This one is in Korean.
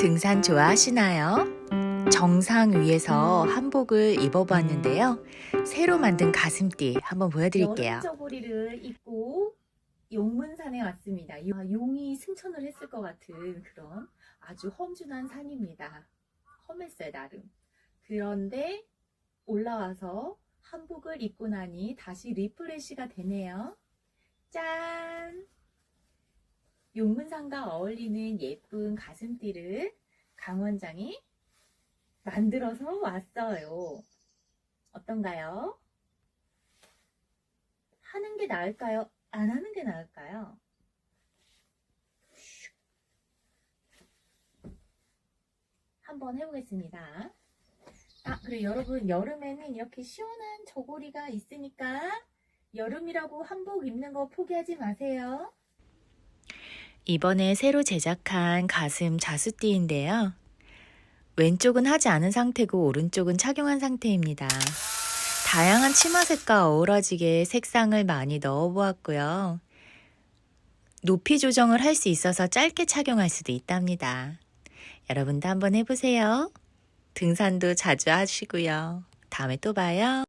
등산 좋아하시나요? 정상 위에서 한복을 입어봤는데요. 새로 만든 가슴띠 한번 보여드릴게요. 여름 저고리를 입고 용문산에 왔습니다. 아, 용이 승천을 했을 것 같은 그런 아주 험준한 산입니다. 험했어요 나름. 그런데 올라와서 한복을 입고 나니 다시 리프레시가 되네요. 짠! 용문산과 어울리는 예쁜 가슴띠를 강 원장이 만들어서 왔어요. 어떤가요? 하는 게 나을까요? 안 하는 게 나을까요? 한번 해보겠습니다. 아, 그리고 여러분, 여름에는 이렇게 시원한 저고리가 있으니까 여름이라고 한복 입는 거 포기하지 마세요. 이번에 새로 제작한 가슴 자수띠인데요. 왼쪽은 하지 않은 상태고 오른쪽은 착용한 상태입니다. 다양한 치마 색과 어우러지게 색상을 많이 넣어 보았고요. 높이 조정을 할 수 있어서 짧게 착용할 수도 있답니다. 여러분도 한번 해보세요. 등산도 자주 하시고요. 다음에 또 봐요.